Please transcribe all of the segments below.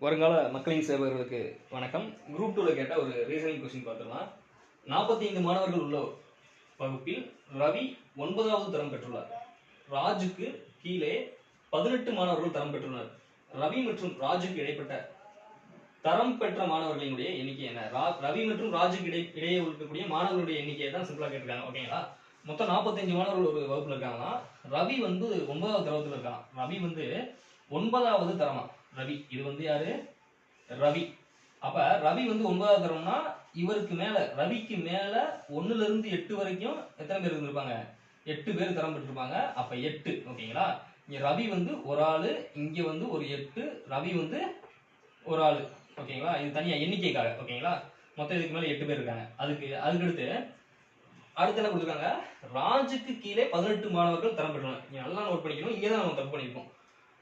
வருங்கால மக்களின் சேவர்களுக்கு வணக்கம். குரூப் டூவில் கேட்ட ஒரு ரீசனிங் கொஸ்டின் பார்த்துடலாம். நாற்பத்தி ஐந்து மாணவர்கள் உள்ள வகுப்பில் ரவி ஒன்பதாவது தரம் பெற்றுள்ளார். ராஜுக்கு கீழே பதினெட்டு மாணவர்கள் தரம் பெற்றுள்ளனர். ரவி மற்றும் ராஜுக்கு இடைப்பட்ட தரம் பெற்ற மாணவர்களினுடைய எண்ணிக்கை என்ன? ரா- ரவி மற்றும் ராஜுக்கு இடை இடையே இருக்கக்கூடிய மாணவர்களுடைய எண்ணிக்கையை தான் சிம்பிளாக கேட்டிருக்காங்க ஓகேங்களா மொத்தம் நாற்பத்தஞ்சு மாணவர்கள் ஒரு வகுப்பில் இருக்காங்கன்னா ரவி வந்து ஒன்பதாவது தரத்தில் இருக்கான். ரவி வந்து ஒன்பதாவது தரமா? ரவி. இது வந்து யாரு? ரவி. அப்ப ரவி வந்து ஒன்பதாவது கிரகம்னா இவருக்கு மேல ரவிக்கு மேல ஒண்ணுல இருந்து எட்டு வரைக்கும் எத்தனை பேர் இருந்திருப்பாங்க? எட்டு பேர் தரம் பெற்றிருப்பாங்க. அப்ப எட்டு ஓகேங்களா? இங்க ரவி வந்து ஒரு ஆளு இங்க வந்து ஒரு எட்டு ரவி வந்து ஒரு ஆளு ஓகேங்களா? இது தனியா எண்ணிக்கைக்காக ஓகேங்களா? மொத்தம் இதுக்கு மேல எட்டு பேர் இருக்காங்க. அதுக்கு அதுக்கு அடுத்து அடுத்து என்ன கொடுத்துருக்காங்க? ராஜுக்கு கீழே பதினெட்டு மாணவர்கள் தரம் பெற்றனர். நீங்க நல்லா நோட் பண்ணிக்கணும். இங்கே தான் நம்ம தப்பு பண்ணியிருக்கோம்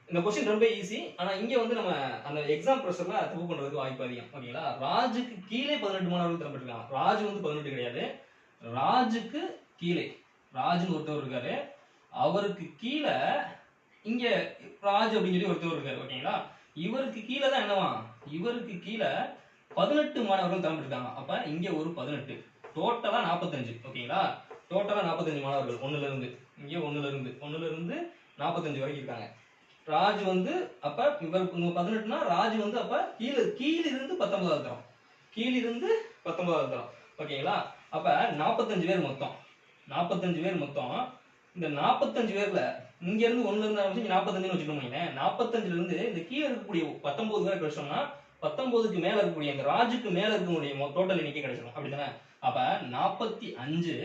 இந்த கொஸ்டின் ரொம்ப ஈஸி ஆனா இங்க வந்து நம்ம அந்த எக்ஸாம் ப்ரெஷர்ல தப்பு பண்றதுக்கு வாய்ப்பு அதிகம். ஓகேங்களா? ராஜுக்கு கீழே பதினெட்டு மாணவர்கள் திறம்பட்டிருக்காங்க ராஜ் ராஜு வந்து பதினெட்டு கிடையாது. ராஜுக்கு கீழே. ராஜுன்னு ஒருத்தவர் இருக்காரு. அவருக்கு கீழே இங்க ராஜ் அப்படின்னு சொல்லி ஒருத்தவர் இருக்காரு. ஓகேங்களா? இவருக்கு கீழே தான் என்னவா? இவருக்கு கீழே பதினெட்டு மாணவர்கள் திறம்பட்டிருக்காங்க அப்ப இங்க ஒரு பதினெட்டு. டோட்டலா நாற்பத்தஞ்சு ஓகேங்களா? டோட்டலா நாற்பத்தஞ்சு மாணவர்கள். ஒண்ணுல இருந்து. இங்க ஒண்ணுல இருந்து. ஒண்ணுல இருந்து நாற்பத்தஞ்சு வரைக்கும் இருக்காங்க. ராஜ் வந்து அப்ப இவர் பதினெட்டுனா ராஜ் வந்து அப்ப கீழே இருந்து பத்தொன்பதாவது தரம். கீழிருந்து பத்தொன்பதாவது தரம். ஓகேங்களா? அப்ப நாற்பத்தஞ்சு பேர் மொத்தம். நாற்பத்தஞ்சு பேர் மொத்தம். இந்த நாற்பத்தஞ்சு பேர்ல இங்க இருந்து ஒண்ணுல இருந்து ஆரம்பிச்சு நாற்பத்தஞ்சுன்னு வச்சுக்கோங்க நாற்பத்தஞ்சுல இருந்து இந்த கீழே இருக்கக்கூடிய பத்தொன்பது பேர் கிடைச்சோம்னா பத்தொன்பதுக்கு மேல இருக்கக்கூடிய இந்த ராஜுக்கு மேல இருக்கக்கூடிய டோட்டல் எண்ணிக்கை கிடைச்சிடும் அப்படிதானே? அப்ப நாற்பத்தி அஞ்சு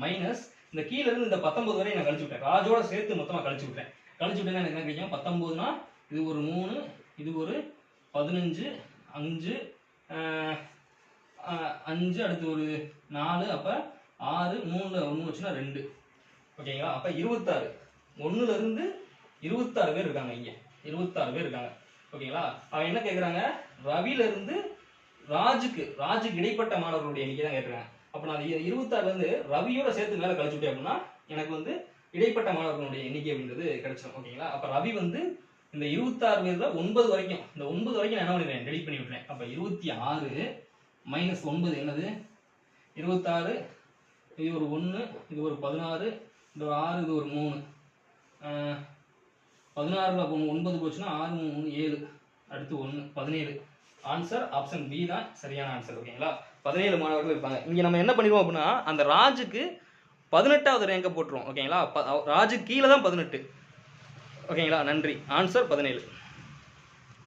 மைனஸ் இந்த கீழ இருந்து இந்த பத்தொன்பது வரை நான் கழிச்சு விட்டேன். ராஜோட சேர்த்து மொத்தமா கழிச்சு விட்டேன். கழிச்சு விட்டேன்னா எனக்கு என்ன கிடைக்கும்? பத்தொம்போதுனா இது ஒரு மூணு இது ஒரு பதினஞ்சு அஞ்சு அஞ்சு அடுத்து ஒரு நாலு அப்போ ஆறு மூணு ஒன்று வச்சுன்னா ரெண்டு. ஓகேங்களா? அப்போ இருபத்தாறு. ஒன்றுலேருந்து இருபத்தாறு பேர் இருக்காங்க இங்கே. இருபத்தாறு பேர் இருக்காங்க. ஓகேங்களா? அவன் என்ன கேட்குறாங்க ரவில இருந்து ராஜுக்கு ராஜுக்கு இடைப்பட்ட மாணவர்களுடைய எண்ணிக்கை தான் கேட்குறாங்க அப்போ நான் இருபத்தாறுலேருந்து ரவியோட சேர்த்து மேலே கழிச்சுட்டேன் அப்படின்னா எனக்கு வந்து இடைப்பட்ட மாணவர்களுடைய எண்ணிக்கை அப்படின்றது கிடைச்சிடும் ஓகேங்களா? அப்ப ரவி வந்து இந்த இருபத்தாறு பேர்ல ஒன்பது வரைக்கும் இந்த ஒன்பது வரைக்கும் நான் என்ன பண்ணிடுறேன் டெலிட் பண்ணி விட்டுறேன் அப்ப இருபத்தி ஆறு மைனஸ் ஒன்பது என்னது? இருபத்தாறு இது ஒரு ஒன்று இது ஒரு பதினாறு இது ஒரு ஆறு இது ஒரு மூணு. பதினாறில் பதினாறுல ஒன்பது போச்சுன்னா ஆறு மூணு ஏழு அடுத்து ஒன்று பதினேழு. ஆன்சர் ஆப்ஷன் பி தான் சரியான ஆன்சர் ஓகேங்களா? பதினேழு மாணவர்கள் இருப்பாங்க. இங்கே நம்ம என்ன பண்ணிடுவோம் அப்படின்னா அந்த ராஜுக்கு பதினெட்டாவது ரேங்கை போட்டுருவோம் ஓகேங்களா? ப- ராஜு கீழே தான் பதினெட்டு. ஓகேங்களா? நன்றி. ஆன்சர் பதினேழு.